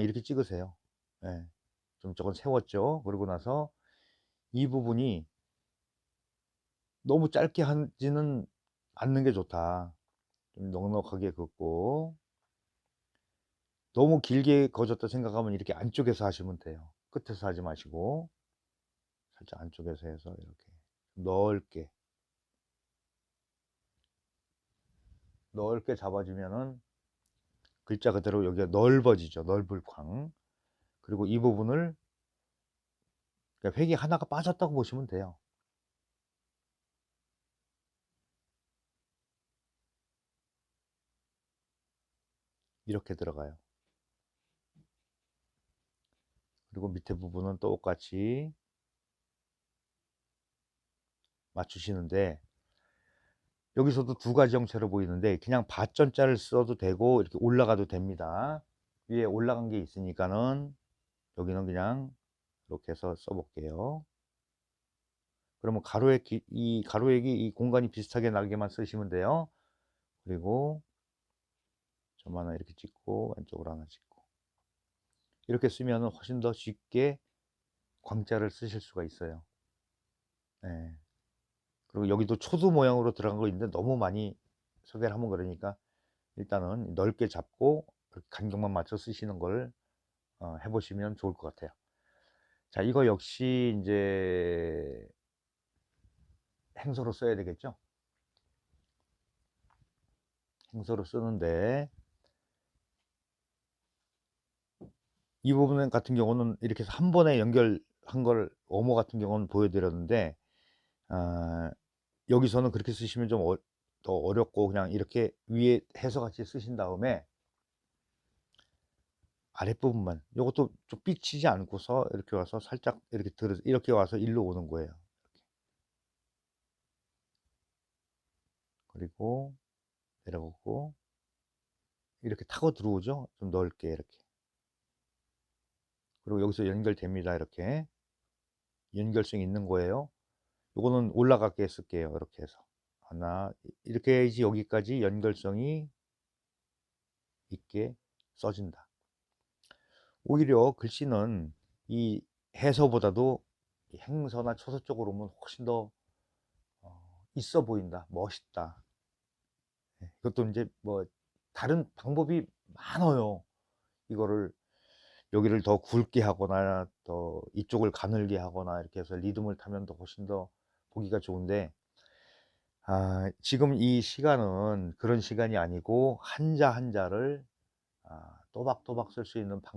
이렇게 찍으세요. 예. 좀 저건 세웠죠. 그러고 나서 이 부분이 너무 짧게 하지는 않는 게 좋다. 좀 넉넉하게 긋고 너무 길게 그어졌다 생각하면 이렇게 안쪽에서 하시면 돼요. 끝에서 하지 마시고 살짝 안쪽에서 해서 이렇게 넓게 넓게 잡아주면은 글자 그대로 여기가 넓어지죠. 넓을 광. 그리고 이 부분을 그러니까 획이 하나가 빠졌다고 보시면 돼요. 이렇게 들어가요. 그리고 밑에 부분은 똑같이 맞추시는데 여기서도 두 가지 형태로 보이는데 그냥 밭전자를 써도 되고 이렇게 올라가도 됩니다. 위에 올라간 게 있으니까는 여기는 그냥 이렇게 해서 써볼게요. 그러면 가로액 이 가로액이 이 공간이 비슷하게 나게만 쓰시면 돼요. 그리고 점 하나 이렇게 찍고 왼쪽으로 하나 찍고 이렇게 쓰면 훨씬 더 쉽게 광자를 쓰실 수가 있어요. 네. 그리고 여기도 초두 모양으로 들어간 거 있는데 너무 많이 소개를 하면 그러니까 일단은 넓게 잡고 간격만 맞춰 쓰시는 걸 어, 해보시면 좋을 것 같아요. 자, 이거 역시 이제 행서로 써야 되겠죠? 행서로 쓰는데 이 부분 같은 경우는 이렇게 해서 한 번에 연결한 걸 어머 같은 경우는 보여드렸는데 어, 여기서는 그렇게 쓰시면 좀더 어, 어렵고 그냥 이렇게 위에 해서 같이 쓰신 다음에 아랫부분만 이것도 좀 삐치지 않고서 이렇게 와서 살짝 이렇게 들어 이렇게 와서 일로 오는 거예요. 그리고 내려오고 이렇게 타고 들어오죠. 좀 넓게 이렇게. 그리고 여기서 연결됩니다. 이렇게 연결성 있는 거예요. 요거는 올라가게 쓸게요. 이렇게 해서 하나 이렇게 해야지 여기까지 연결성이 있게 써진다. 오히려 글씨는 이 해서보다도 행서나 초서 쪽으로 오면 훨씬 더 어, 있어 보인다, 멋있다. 네, 이것도 이제 뭐 다른 방법이 많아요. 이거를 여기를 더 굵게 하거나 더 이쪽을 가늘게 하거나 이렇게 해서 리듬을 타면 더 훨씬 더 보기가 좋은데 아, 지금 이 시간은 그런 시간이 아니고 한자 한자를 아, 또박또박 쓸 수 있는 방법